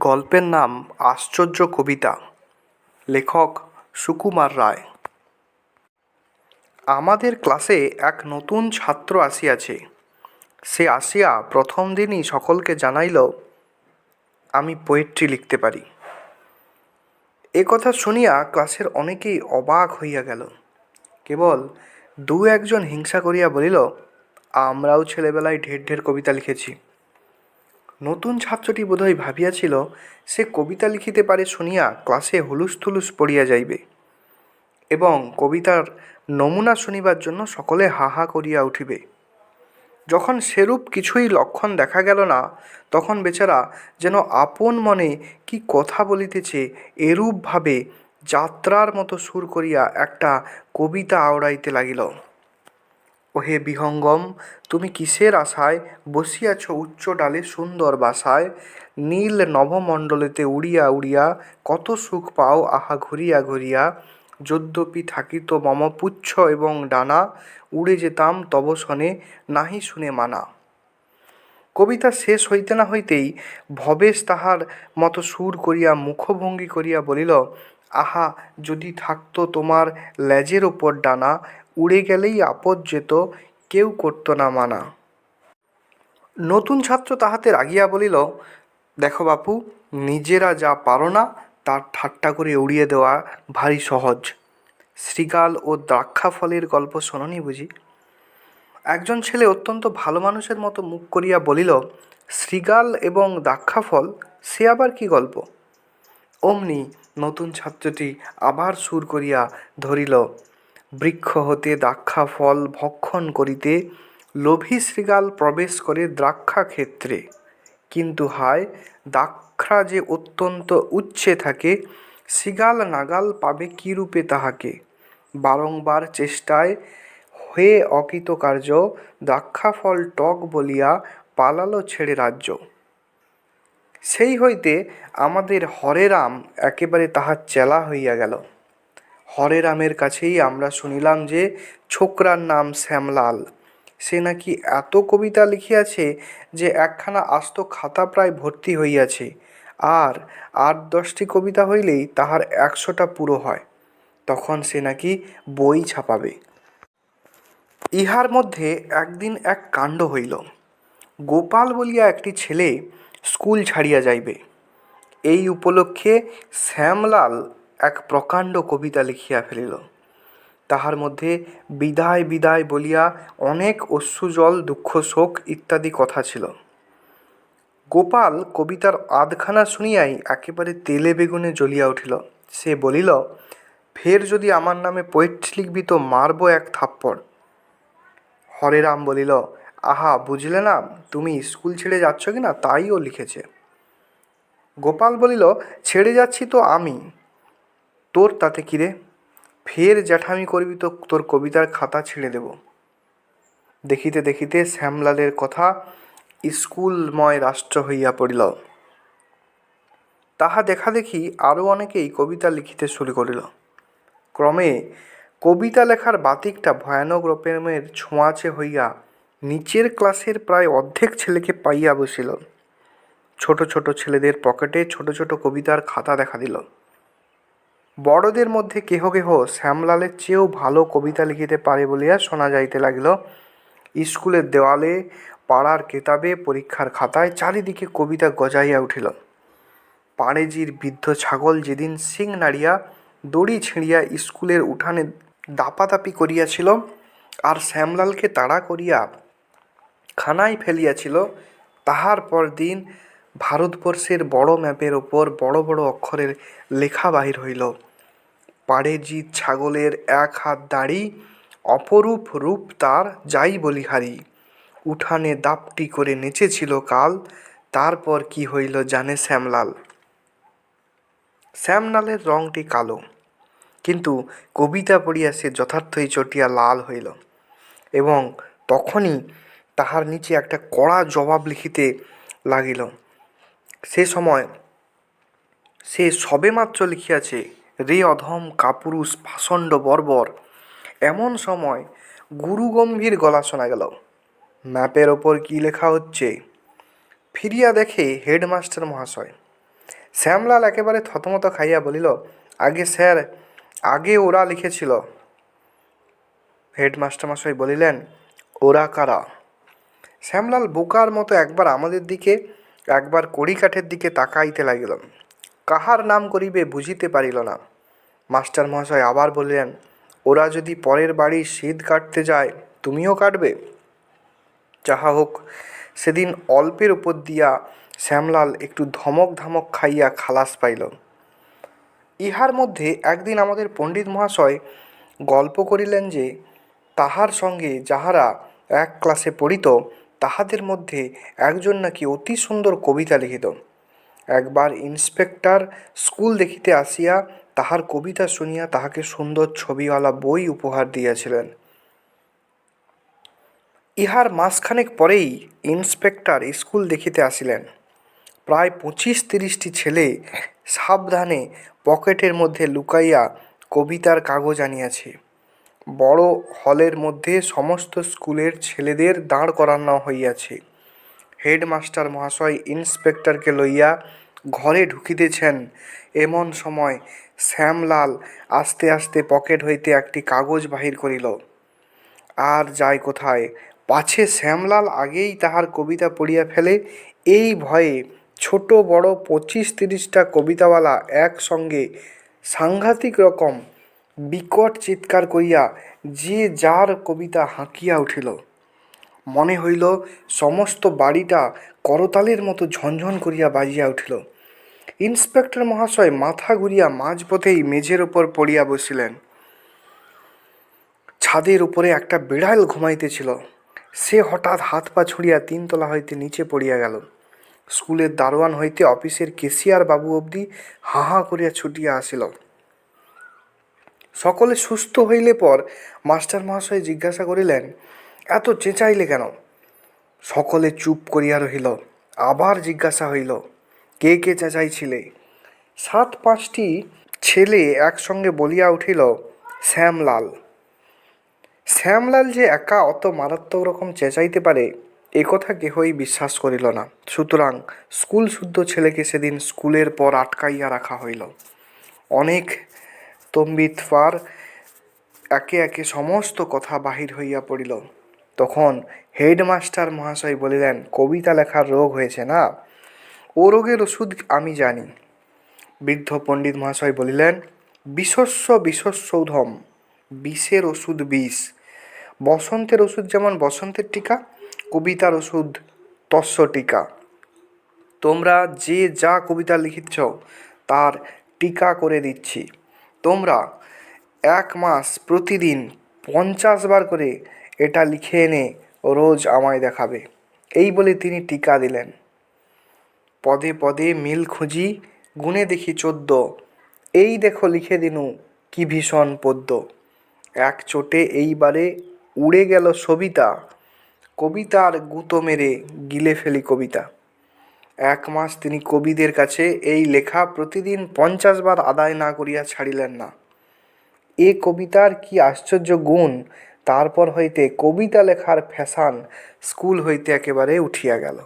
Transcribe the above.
গল্পের নাম আশ্চর্য কবিতা। লেখক সুকুমার রায়। আমাদের ক্লাসে এক নতুন ছাত্র আসিয়াছে। সে আসিয়া প্রথম দিনই সকলকে জানাইল, আমি পোয়েট্রি লিখতে পারি। এ কথা শুনিয়া ক্লাসের অনেকেই অবাক হইয়া গেল। কেবল দু একজন হিংসা করিয়া বলিল, আমরাও ছেলেবেলায় ঢের ঢের কবিতা লিখেছি। নতুন ছাত্রটি বোধহয় ভাবিয়াছিল, সে কবিতা লিখিতে পারে শুনিয়া ক্লাসে হুলুস থুলুস পড়িয়া যাইবে এবং কবিতার নমুনা শুনিবার জন্য সকলে হা হা করিয়া উঠিবে। যখন সেরূপ কিছুই লক্ষণ দেখা গেল না, তখন বেচারা যেন আপন মনে কি কথা বলিতেছে, এরূপভাবে যাত্রার মতো সুর করিয়া একটা কবিতা আওড়াইতে লাগিল। ওহে বিহঙ্গম, তুমি কিসের আশায় বসিয়াছ উচ্চ ডালে সুন্দর বাসায়? নীল নভমণ্ডলেতে উড়িয়া উড়িয়া কত সুখ পাও আহা ঘুরিয়া ঘুরিয়া। যদ্যপি থাকিত মম পুচ্ছ এবং ডানা, উড়ে যেতাম তব শনে, নাহি শুনে মানা। কবিতা শেষ হইতে না হইতেই ভবেশ তাহার মতো সুর করিয়া, মুখভঙ্গি করিয়া বলিল, আহা, যদি থাকতো তোমার লেজের ওপর ডানা উড়ে গেলেই আপদ যেত, কেউ করতো না মানা। নতুন ছাত্র তাহাতে রাগিয়া বলিল, দেখো বাপু, নিজেরা যা পারো না, তার ঠাট্টা করে উড়িয়ে দেওয়া ভারী সহজ। শ্রীগাল ও দ্রাক্ষা ফলের গল্প শোনি বুঝি? একজন ছেলে অত্যন্ত ভালো মানুষের মতো মুখ করিয়া বলিল, শ্রীগাল এবং দ্রাক্ষাফল সে আবার কি গল্প? অমনি নতুন ছাত্রটি আবার সুর করিয়া ধরিল বৃক্ষ হতে দ্রাক্ষা ফল ভক্ষণ করিতে লোভী শৃগাল প্রবেশ করে দ্রাক্ষা ক্ষেত্রে। কিন্তু হায়, দ্রাক্ষা যে অত্যন্ত উচ্ছে থাকে, শৃগাল নাগাল পাবে কী রূপে তাহাকে? বারংবার চেষ্টায় হয়ে অকৃতকার্য দ্রাক্ষাফল টক বলিয়া পালালো ছেড়ে রাজ্য। সেই হইতে আমাদের হরেরাম একেবারে তাহার চেলা হইয়া গেল। হরেরামের কাছেই আমরা শুনিলাম যে ছোকরার নাম শ্যামলাল। সে নাকি এত কবিতা লিখিয়াছে যে একখানা আস্ত খাতা প্রায় ভর্তি হইয়াছে। আর আট দশটি কবিতা হইলেই তাহার একশোটা পুরো হয়। তখন সে নাকি বই ছাপাবে। ইহার মধ্যে একদিন এক কাণ্ড হইল। গোপাল বলিয়া একটি ছেলে স্কুল ছাড়িয়া যাইবে। এই উপলক্ষে শ্যামলাল এক প্রকাণ্ড কবিতা লিখিয়া ফেলিল। তাহার মধ্যে বিদায় বিদায় বলিয়া অনেক অশ্রুজল দুঃখ শোক ইত্যাদি কথা ছিল। গোপাল কবিতার আধখানা শুনিয়াই একেবারে তেলে বেগুনে জ্বলিয়া উঠিল। সে বলিল, ফের যদি আমার নামে পোয়েট্রি লিখবি তো মারব এক থাপ্পড়। হরেরাম বলিল, আহা, বুঝলে না, তুমি স্কুল ছেড়ে যাচ্ছ কি না তাই ও লিখেছে। গোপাল বলিল, ছেড়ে যাচ্ছি তো আমি। তোর তাতে কিরে ফের জ্যাঠামি করবি তো তোর কবিতার খাতা ছেড়ে দেব। দেখিতে দেখিতে শ্যামলালের কথা স্কুলময় রাষ্ট্র হইয়া পড়িল। তাহা দেখা দেখি আরও অনেকেই কবিতা লিখিতে শুরু করিল। ক্রমে কবিতা লেখার বাতিকটা ভয়ানক রকমের ছোঁয়াচে হইয়া নিচের ক্লাসের প্রায় অর্ধেক ছেলেকে পাইয়া বসিল। ছোট ছোট ছেলেদের পকেটে ছোট ছোট কবিতার খাতা দেখা দিল। বড়দের মধ্যে কেহ কেহ শ্যামলালের চেয়েও ভালো কবিতা লিখিতে পারে বলিয়া শোনা যাইতে লাগিল। স্কুলের দেওয়ালে, পাড়ার কেতাবে, পরীক্ষার খাতায় চারিদিকে কবিতা গজাইয়া উঠিল। পাড়েজির বৃদ্ধ ছাগল যেদিন সিং নাড়িয়া, দড়ি ছিঁড়িয়া স্কুলের উঠানে দাপাদাপি করিয়াছিল আর শ্যামলালকে তাড়া করিয়া খানায় ফেলিয়াছিল, তাহার পর দিন ভারতবর্ষের বড় ম্যাপের ওপর বড় বড় অক্ষরে লেখা বাহির হইল। পাড়েজিৎ ছাগলের এক হাত দাড়ি, অপরূপ রূপ তার যাই বলিহারি উঠানে দাপটি করে নেচেছিল কাল, তারপর কি হইল জানে শ্যামলাল। শ্যামলালের রংটি কালো, কিন্তু কবিতা পড়িয়া সে যথার্থই চটিয়া লাল হইল এবং তখনই তাহার নিচে একটা কড়া জবাব লিখিতে লাগিল। সে সময় সে সবেমাত্র লিখিয়াছে, রে অধম কাপুরুষ পাষণ্ড বর্বর। এমন সময় গুরুগম্ভীর গলা শোনা গেল, ম্যাপের ওপর কী লেখা হচ্ছে? ফিরিয়া দেখে হেডমাস্টার মহাশয়, শ্যামলাল একেবারে থতমত খাইয়া বলিল, আগে স্যার, আগে ওরা লিখেছিল। হেডমাস্টারমশাই বলিলেন, ওরা কারা? শ্যামলাল বোকার মতো একবার আমাদের দিকে একবার কড়িকাঠের দিকে তাকাইতে লাগিল কাহার নাম করিবে বুঝিতে পারিল না। মাস্টার মহাশয় আবার বললেন, ওরা যদি পরের বাড়ি শীত কাটতে যায়, তুমিও কাটবে? যাহা হোক, সেদিন অল্পের উপর দিয়া শ্যামলাল একটু ধমক ধমক খাইয়া খালাস পাইল। ইহার মধ্যে একদিন আমাদের পণ্ডিত মহাশয় গল্প করিলেন যে, তাহার সঙ্গে যাহারা এক ক্লাসে পড়িত তাহাদের মধ্যে একজন নাকি অতি সুন্দর কবিতা লিখিত। একবার ইন্সপেক্টর স্কুল দেখিতে আসিয়া তাহার কবিতা শুনিয়া তাহাকে সুন্দর ছবিওয়ালা বই উপহার দিয়াছিলেন। ইহার মাসখানেক পরেই ইন্সপেক্টর স্কুল দেখিতে আসিলেন। প্রায় পঁচিশ তিরিশটি ছেলে সাবধানে পকেটের মধ্যে লুকাইয়া কবিতার কাগজ আনিয়াছে। বড় হলের মধ্যে সমস্ত স্কুলের ছেলেদের দাঁড় করানো হইয়াছে। হেডমাস্টার মহাশয় ইন্সপেক্টরকে লইয়া ঘরে ঢুকিতেছেন। এমন সময় শ্যামলাল আস্তে আস্তে পকেট হইতে একটি কাগজ বাহির করিল। আর যায় কোথায়? পাছে শ্যামলাল আগেই তাহার কবিতা পড়িয়া ফেলে। এই ভয়ে ছোট বড় পঁচিশ তিরিশটা কবিতাওয়ালা একসঙ্গে সাংঘাতিক রকম বিকট চিৎকার করিয়া যে যার কবিতা হাঁকিয়া উঠিল। মনে হইল সমস্ত বাড়িটা করতালের মতো ঝনঝন করিয়া বাজিয়া উঠিল। ইন্সপেক্টর মহাশয় মাথা ঘুরিয়া মাঝপথেই মেঝের ওপর পড়িয়া বসিলেন। ছাদের উপরে একটা বিড়াল ঘুমাইতেছিল। সে হঠাৎ হাত পা ছুড়িয়া তিনতলা হইতে নিচে পড়িয়া গেল। স্কুলের দারোয়ান হইতে অফিসের কেশিয়ার বাবু অবধি হা হা করিয়া ছুটিয়া আসিল। সকলে সুস্থ হইলে পর মাস্টার মহাশয় জিজ্ঞাসা করিলেন, এত চেঁচাইলে কেন? সকলে চুপ করিয়া রহিল। আবার জিজ্ঞাসা হইল, কে কে চেঁচাইছিলে? সাত পাঁচটি ছেলে একসঙ্গে বলিয়া উঠিল, শ্যামলাল। শ্যামলাল যে একা অত মারাত্মক রকম চেঁচাইতে পারে, এ কথা কেহই বিশ্বাস করিল না। সুতরাং স্কুল শুদ্ধ ছেলেকে সেদিন স্কুলের পর আটকাইয়া রাখা হইল। অনেক তম্বিত পার একে একে সমস্ত কথা বাহির হইয়া পড়িল। তখন হেডমাস্টার মহাশয় বলিলেন, কবিতা লেখার রোগ হয়েছে না? ও রোগের ওষুধ আমি জানি। বৃদ্ধ পণ্ডিত মহাশয় বলিলেন, বিশস্য বিশস্যৌধম বিষের ওষুধ বিষ। বসন্তের ওষুধ যেমন বসন্তের টিকা, কবিতার ওষুধ তস্য টিকা। তোমরা যে যা কবিতা লিখিচ্ছ, তার টিকা করে দিচ্ছি। তোমরা এক মাস প্রতিদিন পঞ্চাশ বার করে এটা লিখে এনে রোজ আমায় দেখাবে। এই বলে তিনি টিকা দিলেন। পদে পদে মিল খুঁজি, গুণে দেখি চোদ্দ। এই দেখো লিখে দিনু কি ভীষণ পদ্য। এক চোটে এইবারে উড়ে গেল সবিতা। কবিতার গুঁতো মেরে গিলে ফেলি কবিতা। এক মাস তিনি কবিদের কাছে এই লেখা প্রতিদিন পঞ্চাশ বার আদায় না করিয়া ছাড়িলেন না। এ কবিতার কি আশ্চর্য গুণ? তারপর হইতে কবিতা লেখার ফ্যাশান স্কুল হইতে একেবারে উঠিয়া গেল।